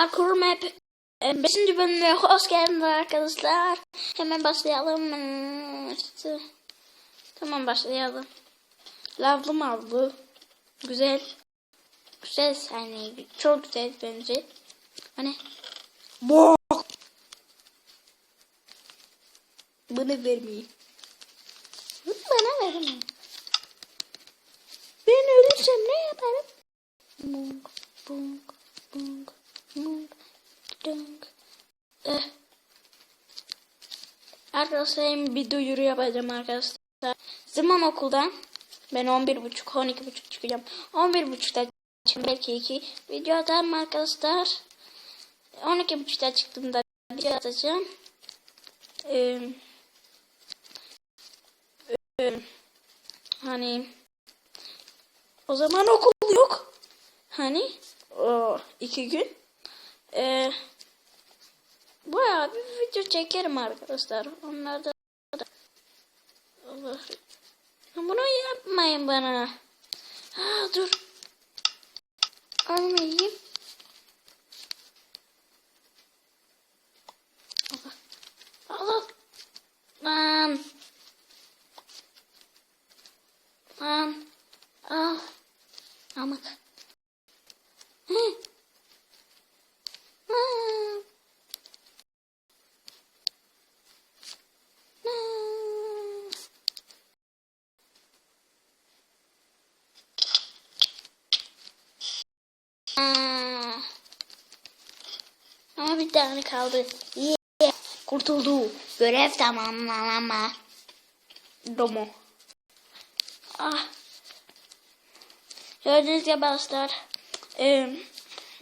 Parkur Map 5. bölümüne hoş geldiniz arkadaşlar. Hemen başlayalım. İşte. Tamam başlayalım. Lavlı mavlı. Güzel. Güzel sahne. Çok güzel bence. Hani. Bok. Bunu vermeyin. Bana vermeyin. Ben ölürsem ne yaparım? Bunk, bunk, Arkadaşlar hem bir duyuru yapacağım arkadaşlar. Zaman okuldan ben 11.30 12.30 çıkacağım. 11.30'da çıkacağım belki iki video atarım arkadaşlar. 12.30'da çıktığımda video atacağım. Ee, e, hani o zaman okul yok. Hani o iki gün. Ee, bayağı bir video çekerim arkadaşlar. Onlarda da Allah. Bunu yapmayın bana. Ha dur. Almayayım. Allah. Allah. Lan. Lan. Al. Amık. Hı. Hı. Hı. Aa. Ama bir tane kaldı. Yeah. Kurtuldu. Görev tamamlanama. Domo. Ah. Gördüğünüz gibi arkadaşlar. Ee,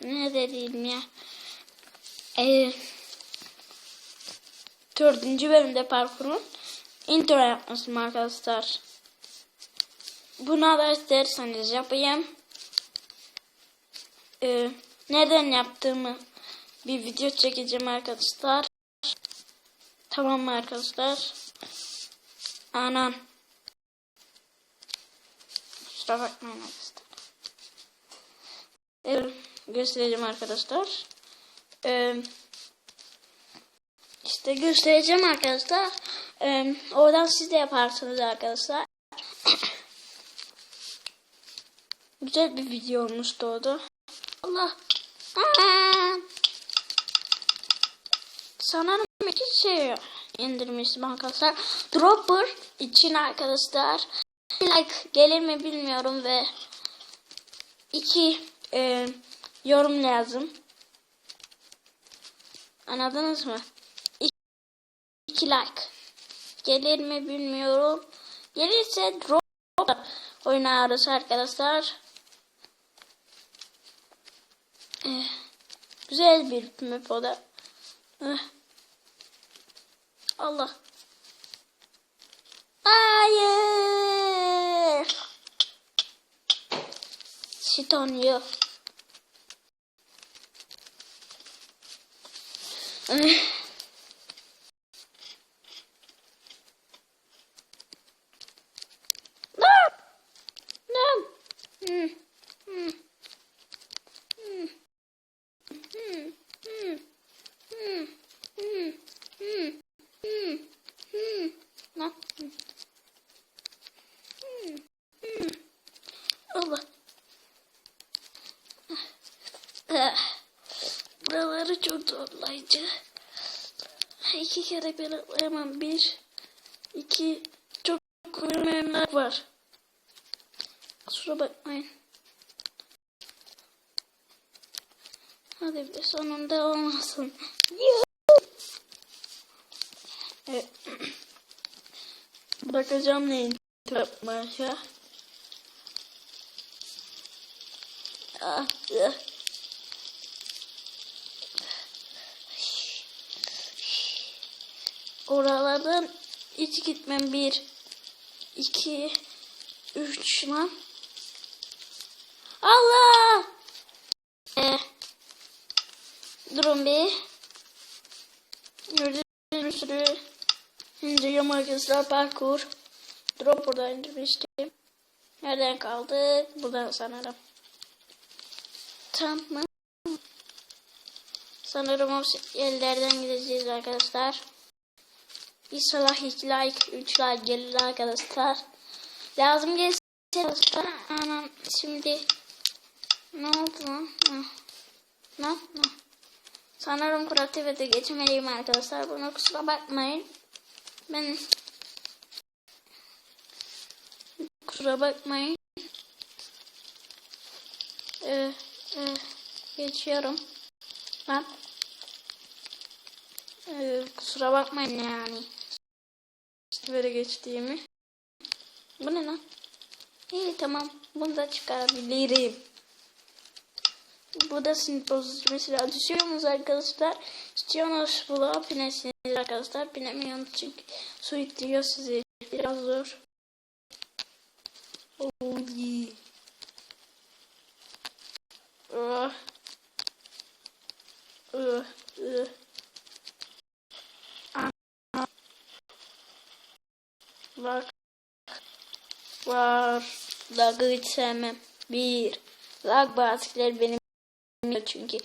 ne dediğim ya. Ee, dördüncü bölümde parkurun intro yapmışım arkadaşlar. Buna da isterseniz yapayım. Ee, neden yaptığımı bir video çekeceğim arkadaşlar. Tamam mı arkadaşlar? Anam. Kusura bakmayın arkadaşlar. Evet, göstereceğim arkadaşlar. Ee, işte göstereceğim arkadaşlar. Ee, oradan siz de yaparsınız arkadaşlar. Güzel bir video olmuştu o da. Allah. Aa! Sanırım iki şey indirmiştim arkadaşlar. Dropper için arkadaşlar. Like gelir mi bilmiyorum ve iki e, yorum lazım. Anladınız mı? İki, iki like. Gelir mi bilmiyorum. Gelirse drop oynarız arkadaşlar. Eh, güzel bir map o da. Allah. Hayır. Şeytan yok. Zorlayıcı. İki kere bir atlayamam. Bir, iki, çok kuyruğumlar var. Kusura bakmayın. Hadi bir sonunda olmasın. Bakacağım neyin yapmaya. Ah, ah. Oralardan hiç gitmem. Bir, iki, üç lan. Allah! Ee, durun bir. Gördüğünüz sürü indireceğim arkadaşlar parkur. Drop burada indirmiştim. Nereden kaldık? Buradan sanırım. Tamam. Sanırım o yerlerden gideceğiz arkadaşlar. İnşallah 2 like, 3 like gelir arkadaşlar. Lazım gelirse arkadaşlar. Anam şimdi ne oldu lan? Ne? Ne? Sanırım kreatifete geçmeliyim arkadaşlar. Buna kusura bakmayın. Ben kusura bakmayın. Ee, e, geçiyorum. Ben ee, kusura bakmayın yani. Böyle geçtiğimi. Bu ne lan? İyi tamam. Bunu da çıkarabilirim. Bu da sinir bozucu. Mesela düşüyorsunuz arkadaşlar. İstiyorsunuz bula pinesiniz arkadaşlar. Pinemiyorsunuz çünkü su ittiriyor sizi. Biraz zor. Oh yeah. Var. Lag'ı hiç sevmem. Bir. Lag bazıları benim çünkü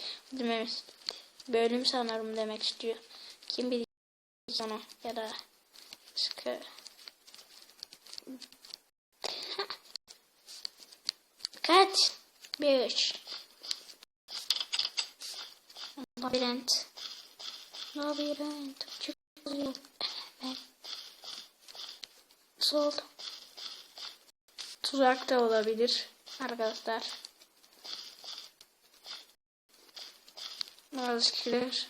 bölüm sanırım demek istiyor. Kim bilir onu ya da sıkı. Kaç? Bir. Labirent. Labirent. Güzel. Evet. Nasıl? Tuzak da olabilir arkadaşlar. Bazı kişiler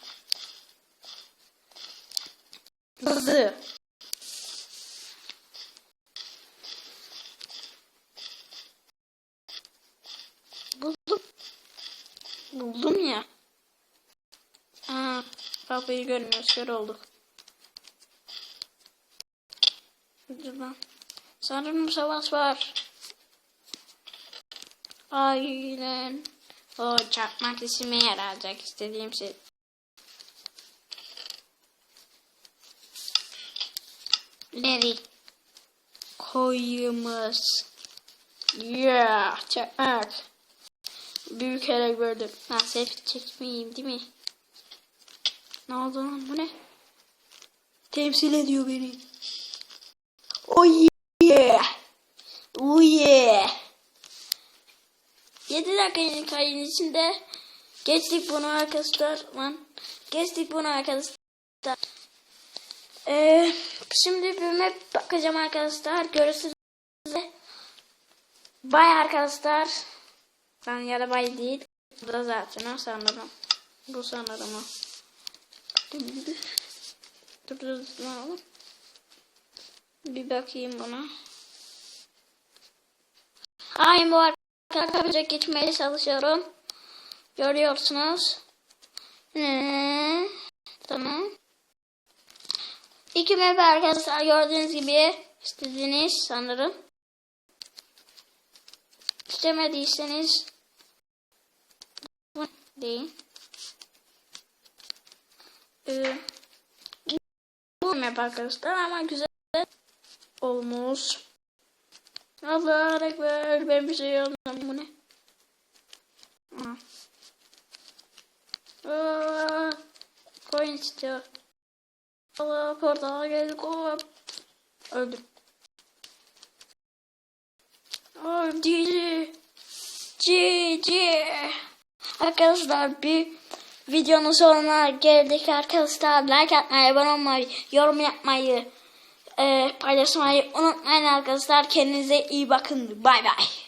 hızlı. Buldum. Buldum ya. Aa, kapıyı görmüyoruz. Kör olduk. Acaba. Sanırım savaş var. Aynen. O çakmak ismi yarayacak istediğim şey. Leri. Koyumuz. Yeah, çakmak. Büyük hele gördüm. Ha selfie çekmeyeyim değil mi? Ne oldu lan bu ne? Temsil ediyor beni. Oh yeah. Oh yeah. 7 dakikanın kayın içinde geçtik bunu arkadaşlar. Lan geçtik bunu arkadaşlar. Ee, şimdi bir map bakacağım arkadaşlar. Görüşürüz. Bay arkadaşlar. Lan ya da bay değil. Bu da zaten o sanırım. Bu sanırım o. Dur dur ne olur. Bir bakayım buna. Aynı bu arkadaşlar geçmeye çalışıyorum. Görüyorsunuz. Ee, tamam. İki map arkadaşlar gördüğünüz gibi istediniz sanırım. İstemediyseniz değil. Ee, bu map arkadaşlar ama güzel olmuş. Allah ekber ben bir şey yapmadım bu ne? Aa. Aa, coin istiyor. Allah portala geldik hop. Öldüm. Aa, GG. GG. Arkadaşlar bir videonun sonuna geldik arkadaşlar. Like atmayı, abone olmayı, yorum yapmayı, e, paylaşmayı unutmayın arkadaşlar. Kendinize iyi bakın. Bay bay.